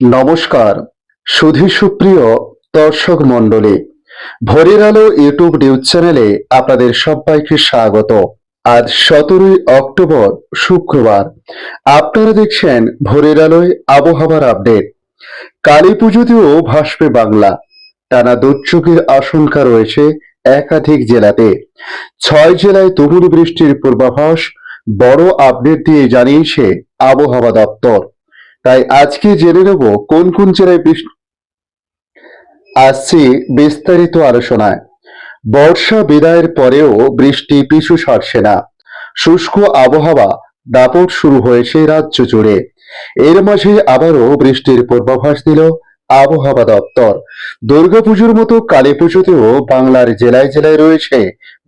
নমস্কার, সুধী সুপ্রিয় দর্শক মণ্ডলী। ভোরের আলো ইউটিউব নিউজ চ্যানেলে আপনাদের সবাইকে স্বাগত। আজ সতেরোই অক্টোবর, শুক্রবার। আপনারা দেখছেন ভোরের আলোয় আবহাওয়ার আপডেট। কালী পুজোতেও ভাসবে বাংলা। টানা দুর্যোগের আশঙ্কা রয়েছে একাধিক জেলাতে। ছয় জেলায় তুমুল বৃষ্টির পূর্বাভাস, বড় আপডেট দিয়ে জানিয়েছে আবহাওয়া দপ্তর। তাই আজকে জেনে নেব কোন কোন জেলায় বৃষ্টি আসছি বিস্তারিত আলোচনায়। বর্ষা বিদায়ের পরেও বৃষ্টি পিছু ছাড়ছে না। শুষ্ক আবহাওয়া দাপট শুরু হয়েছে রাজ্য জুড়ে। এর মাঝে আবারও বৃষ্টির পূর্বাভাস দিল আবহাওয়া দপ্তর। দুর্গাপুজোর মতো কালী পুজোতেও বাংলার জেলায় জেলায় রয়েছে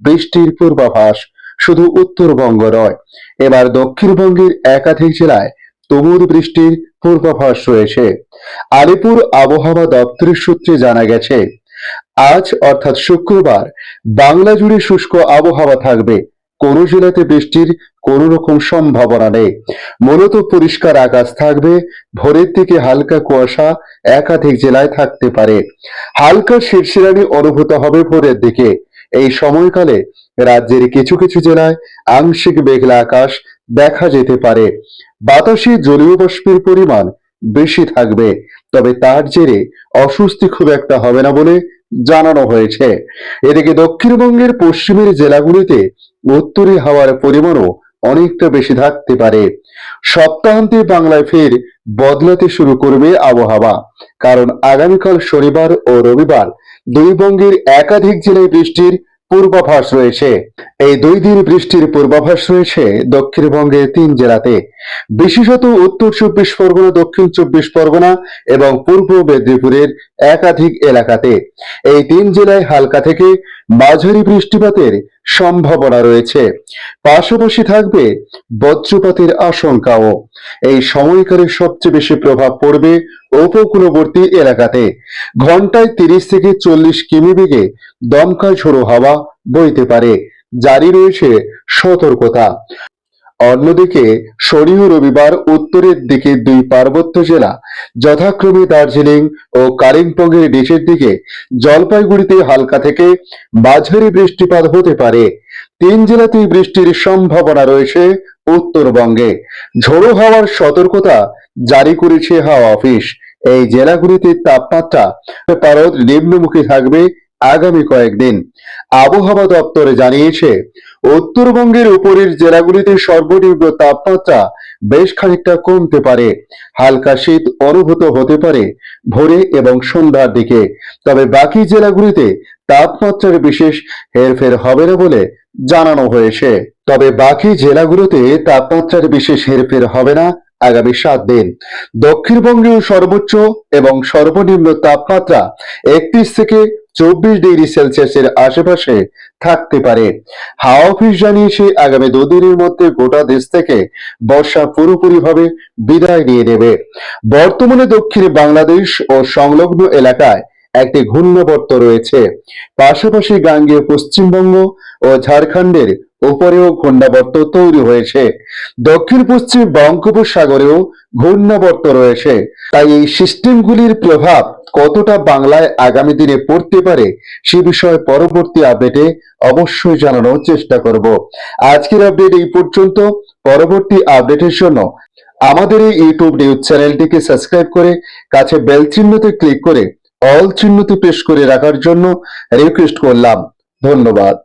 বৃষ্টির পূর্বাভাস। শুধু উত্তরবঙ্গ নয়, এবার দক্ষিণবঙ্গের একাধিক জেলায় তুমুল বৃষ্টির পূর্বাভাস রয়েছে। আলিপুর আবহাওয়া দপ্তরের সূত্রে জানা গেছে, আজ অর্থাৎ শুক্রবার বাংলা জুড়ে শুষ্ক আবহাওয়া থাকবে। কোন জেলাতে বৃষ্টির কোন রকম সম্ভাবনা নেই। মূলত পরিষ্কার আকাশ থাকবে, ভোরের দিকে হালকা কুয়াশা একাধিক জেলায় থাকতে পারে। হালকা শিরশিরানি অনুভূত হবে ভোরের দিকে। এই সময়কালে রাজ্যের কিছু কিছু জেলায় আংশিক মেঘলা আকাশ দেখা যেতে পারে। বাতাসে জলীয় বাষ্পের পরিমাণ বেশি থাকবে, তবে তার জেরে অস্বস্তি খুব একটা হবে না বলে জানানো হয়েছে। এদিকে দক্ষিণবঙ্গের পশ্চিমের জেলাগুলিতে উত্তরি হাওয়ার পরিমাণও অনেকটা বেশি থাকতে পারে। সপ্তাহান্তে বাংলায় ফের বদলাতে শুরু করবে আবহাওয়া, কারণ আগামীকাল শনিবার ও রবিবার দুই বঙ্গের একাধিক জেলায় বৃষ্টির পূর্বাভাস রয়েছে। এই দুই দিন বৃষ্টির পূর্বাভাস রয়েছে দক্ষিণবঙ্গের তিন জেলাতে। বিশেষত উত্তর চব্বিশ পরগনা, দক্ষিণ চব্বিশ পরগনা এবং পূর্ব মেদিনীপুরের একাধিক এলাকাতে। এই তিন জেলায় হালকা থেকে মাঝারি বৃষ্টিপাতের সম্ভাবনা রয়েছে। পাশাপাশি থাকবে বজ্রপাতের আশঙ্কাও। এই সময়কালে সবচেয়ে বেশি প্রভাব পড়বে উপকূলবর্তী এলাকাতে ঘন্টায় তিরিশ থেকে চল্লিশ কিমি বেগে দমকা ঝোড়ো হাওয়া বইতে পারে। জারি রয়েছে সতর্কতা। অন্যদিকে শনি ও রবিবার উত্তরের দিকে দুই পার্বত্য জেলা, যথাক্রমে দার্জিলিং ও কালিম্পংয়ের নিচের দিকে জলপাইগুড়িতে হালকা থেকে মাঝারি বৃষ্টিপাত হতে পারে। তিন জেলাতেই বৃষ্টির সম্ভাবনা রয়েছে উত্তরবঙ্গে। ঝোড়ো হাওয়ার সতর্কতা জারি করেছে হাওয়া অফিস। এই জেলাগুলিতে তাপমাত্রা পারদ নিম্নমুখী থাকবে আগামী কয়েকদিন। আবহাওয়া দপ্তরে জানিয়েছে, উত্তরবঙ্গের উপরের জেলাগুলিতে সর্বনিম্ন তাপমাত্রা বেশ খানিকটা কমতে পারে। হালকা শীত অনুভূত হতে পারে ভোরে এবং সন্ধ্যার দিকে। তবে বাকি জেলাগুলিতে তাপমাত্রার বিশেষ হেরফের হবে না বলে জানানো হয়েছে। তবে বাকি জেলাগুলোতে তাপমাত্রার বিশেষ হেরফের হবে না আগামী সাত দিন। দক্ষিণবঙ্গেও সর্বোচ্চ এবং সর্বনিম্ন তাপমাত্রা একত্রিশ থেকে চব্বিশ ডিগ্রি সেলসিয়াসের আশেপাশে থাকতে পারে। হাওয়া অফিস জানিয়েছে, আগামী দুদিনের মধ্যে গোটা দেশ থেকে বর্ষা পুরোপুরিভাবে বিদায় নিয়ে নেবে। বর্তমানে দক্ষিণে বাংলাদেশ ও সংলগ্ন এলাকায় একটি ঘূর্ণাবর্ত রয়েছে। পাশাপাশি গাঙ্গেয় পশ্চিমবঙ্গ ও ঝাড়খণ্ডের উপরেও ঘূর্ণাবর্ত তৈরি হয়েছে। দক্ষিণ পশ্চিম বঙ্গোপসাগরেও ঘূর্ণাবর্ত রয়েছে। তাই এই সিস্টেমগুলির প্রভাব কতটা বাংলায় আগামী দিনে পড়তে পারে সে বিষয়ে পরবর্তী আপডেটে অবশ্যই জানানোর চেষ্টা করব। আজকের আপডেট এই পর্যন্ত। পরবর্তী আপডেটের জন্য আমাদের এই ইউটিউব নিউজ চ্যানেলটিকে সাবস্ক্রাইব করে কাছে বেল চিহ্নতে ক্লিক করে অল চিহ্নতে প্রেস করে রাখার জন্য রিকোয়েস্ট করলাম। ধন্যবাদ।